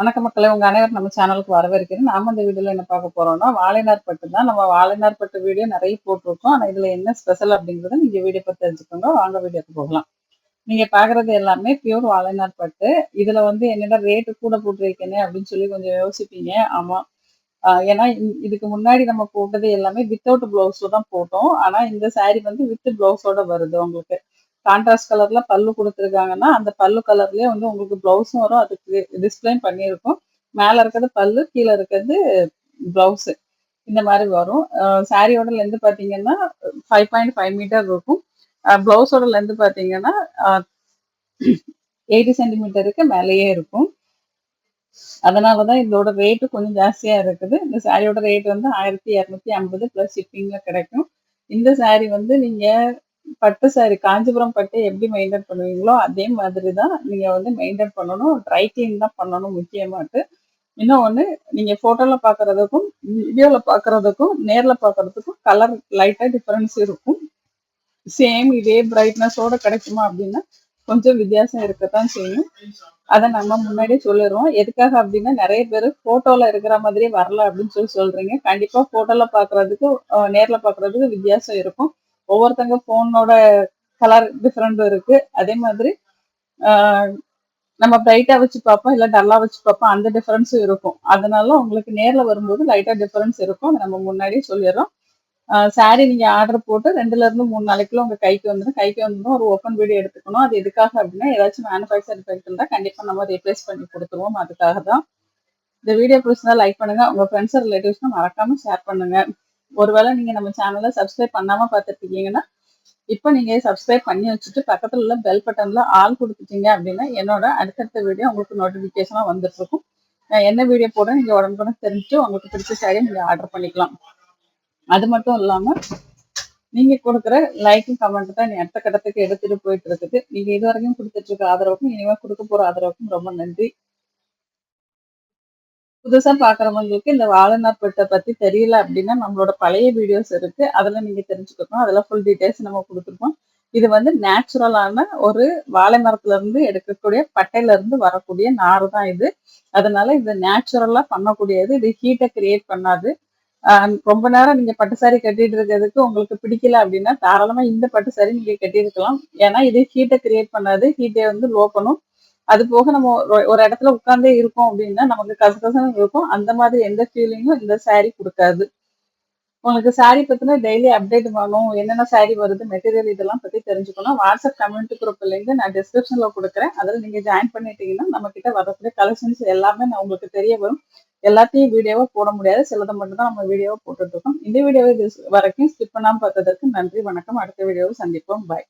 வணக்க மக்களை உங்க அனைவரும் நம்ம சேனலுக்கு வரவேற்கிறேன். நாம இந்த வீடியோல என்ன பார்க்க போறோம்னா வாழைநார் பட்டு தான். நம்ம வாழைநார் பட்டு வீடியோ நிறைய போட்டிருக்கோம். ஆனா இதுல என்ன ஸ்பெஷல் அப்படிங்கறத நீங்க வீடியோ பார்த்து தெரிஞ்சுக்கோங்க. வாங்க வீடியோக்கு போகலாம். நீங்க பாக்குறது எல்லாமே பியூர் வாழைநார் பட்டு. இதுல வந்து என்னடா ரேட்டு கூட போட்டிருக்கேனே அப்படின்னு சொல்லி கொஞ்சம் யோசிப்பீங்க. ஆமா. ஏன்னா இதுக்கு முன்னாடி நம்ம போட்டது எல்லாமே வித்தவுட் பிளவுஸ்ல தான் போட்டோம். ஆனா இந்த saree வந்து வித் பிளவுஸோட வருது உங்களுக்கு. கான்ட்ராஸ்ட் கலர்ல பல்லு கொடுத்துருக்காங்கன்னா அந்த பல்லு கலர்லயே வந்து உங்களுக்கு பிளவுஸும் வரும். அதுக்கு டிஸ்பிளைன் பண்ணியிருக்கும். மேல இருக்கிறது பல்லு கீழே இருக்கிறது பிளவுஸ் இந்த மாதிரி வரும். சாரியோட லெந்து பார்த்தீங்கன்னா ஃபைவ் பாயிண்ட் ஃபைவ் மீட்டர் இருக்கும். பிளவுஸோட லெந்து பார்த்தீங்கன்னா எயிட்டி சென்டிமீட்டருக்கு மேலேயே இருக்கும். அதனாலதான் இதோட ரேட்டு கொஞ்சம் ஜாஸ்தியாக இருக்குது. இந்த சாரியோட ரேட் வந்து ஆயிரத்தி இரநூத்தி ஐம்பது ப்ளஸ் ஷிப்பிங்கில் கிடைக்கும். இந்த சாரி வந்து நீங்கள் பட்டு சாரி காஞ்சிபுரம் பட்டு எப்படி மெயின்டைன் பண்ணுவீங்களோ அதே மாதிரி தான் நீங்க வந்து மெயின்டைன் பண்ணணும். ட்ரை கிளீன் தான் பண்ணணும் முக்கியமாட்டு. இன்னொன்று நீங்க போட்டோல பாக்குறதுக்கும் வீடியோல பாக்குறதுக்கும் நேர்ல பாக்குறதுக்கும் கலர் லைட்டா டிஃப்ரென்ஸ் இருக்கும். சேம் இதே பிரைட்னஸோட கிடைக்குமா அப்படின்னா கொஞ்சம் வித்தியாசம் இருக்கத்தான் செய்யும். அதை நம்ம முன்னாடியே சொல்லிடுவோம் எதுக்காக அப்படின்னா நிறைய பேர் ஃபோட்டோவில் இருக்கிற மாதிரி வரல அப்படின்னு சொல்லி சொல்றீங்க. கண்டிப்பா போட்டோல பாக்குறதுக்கு நேரில் நேர்ல பாக்குறதுக்கு வித்தியாசம் இருக்கும். ஒவ்வொருத்தங்க போனோட கலர் டிஃப்ரெண்ட் இருக்கு. அதே மாதிரி நம்ம பிரைட்டா வச்சு பார்ப்போம் இல்லை டல்லா வச்சு பார்ப்போம் அந்த டிஃபரன்ஸும் இருக்கும். அதனால உங்களுக்கு நேரில் வரும்போது லைட்டா டிஃபரன்ஸ் இருக்கும். அதை நம்ம முன்னாடியே சொல்லிடுறோம். சாரி நீங்க ஆர்டர் போட்டு ரெண்டுல இருந்து மூணு நாளைக்குள்ள உங்க கைக்கு வந்துடும் கைக்கு வந்துடும் ஒரு ஓப்பன் வீடியோ எடுத்துக்கணும். அது எதுக்காக அப்படின்னா ஏதாச்சும் மேனுஃபேக்சர் டிஃபெக்ட் இருந்தா கண்டிப்பா நம்ம ரீப்ளேஸ் பண்ணி கொடுத்துருவோம். அதுக்காக தான். இந்த வீடியோ பிடிச்சிருந்தா லைக் பண்ணுங்க. உங்க ஃப்ரெண்ட்ஸ் ரிலேட்டிவ்ஸ்க்கு மறக்காம ஷேர் பண்ணுங்க. ஒருவேளை நீங்க நம்ம சேனலை சப்ஸ்கிரைப் பண்ணாம பார்த்துருக்கீங்கன்னா இப்போ நீங்க சப்ஸ்கிரைப் பண்ணி வச்சுட்டு பக்கத்துல உள்ள பெல் பட்டன்ல ஆள் கொடுத்துட்டீங்க அப்படின்னா என்னோட அடுத்தடுத்த வீடியோ உங்களுக்கு நோட்டிபிகேஷனா வந்துட்டு இருக்கும் நான் என்ன வீடியோ போட நீங்க உடனுக்குடன் தெரிஞ்சுட்டு உங்களுக்கு பிடிச்ச சாரியை நீங்க ஆர்டர் பண்ணிக்கலாம். அது மட்டும் இல்லாம நீங்க கொடுக்குற லைக்கும் கமெண்ட் தான் நீ அடுத்த கட்டத்துக்கு எடுத்துட்டு போயிட்டு இருக்குது. நீங்க இது வரைக்கும் கொடுத்துட்டு இருக்க ஆதரவுக்கும் இனிமே கொடுக்க போற ஆதரவுக்கும் ரொம்ப நன்றி. புதுசா பாக்குறவங்களுக்கு இந்த வாழைநார் பெட்டை பத்தி தெரியல அப்படின்னா நம்மளோட பழைய வீடியோஸ் இருக்கு. அதுல நீங்க தெரிஞ்சுக்கணும். அதுல ஃபுல் டீடைல்ஸ் நம்ம கொடுத்துருக்கோம். இது வந்து நேச்சுரலான ஒரு வாழை மரத்துல இருந்து எடுக்கக்கூடிய பட்டையில இருந்து வரக்கூடிய நார் தான் இது. அதனால இது நேச்சுரலா பண்ணக்கூடியது. இது ஹீட்டை கிரியேட் பண்ணாது. ரொம்ப நேரம் நீங்க பட்டு சாரி கட்டிட்டு இருக்கிறதுக்கு உங்களுக்கு பிடிக்கல அப்படின்னா தாராளமா இந்த பட்டு சாரி நீங்க கட்டியிருக்கலாம். ஏன்னா இது ஹீட்டை கிரியேட் பண்ணாது. ஹீட்டை வந்து லோ பண்ணும். அது போக நம்ம ஒரு- ஒரு இடத்துல உட்கார்ந்தே இருக்கோம் அப்படின்னா நமக்கு கசகசன்னு இருக்கும். அந்த மாதிரி எந்த ஃபீலிங்கும் இந்த சாரீ கொடுக்காது. உங்களுக்கு saree பத்தின டெய்லி அப்டேட் வேணும். என்னென்ன saree வருது மெட்டீரியல் இதெல்லாம் பத்தி தெரிஞ்சுக்கணும். வாட்ஸ்அப் கம்யூனிட்டி குரூப் லிங்க் நான் டிஸ்கிரிப்ஷன்ல கொடுக்குறேன். அதில் நீங்க ஜாயின் பண்ணிட்டீங்கன்னா நம்ம கிட்ட வரக்கூடிய கலெக்ஷன்ஸ் எல்லாமே நான் உங்களுக்கு தெரிய வரும். எல்லாத்தையும் வீடியோவா போட முடியாது. சிலதை மட்டும் தான் நம்ம வீடியோவை போட்டுட்டு இருக்கோம். இந்த வீடியோவை வரைக்கும் ஸ்கிப் பண்ணாம பார்த்ததற்கு நன்றி வணக்கம். அடுத்த வீடியோவை சந்திப்போம். பாய்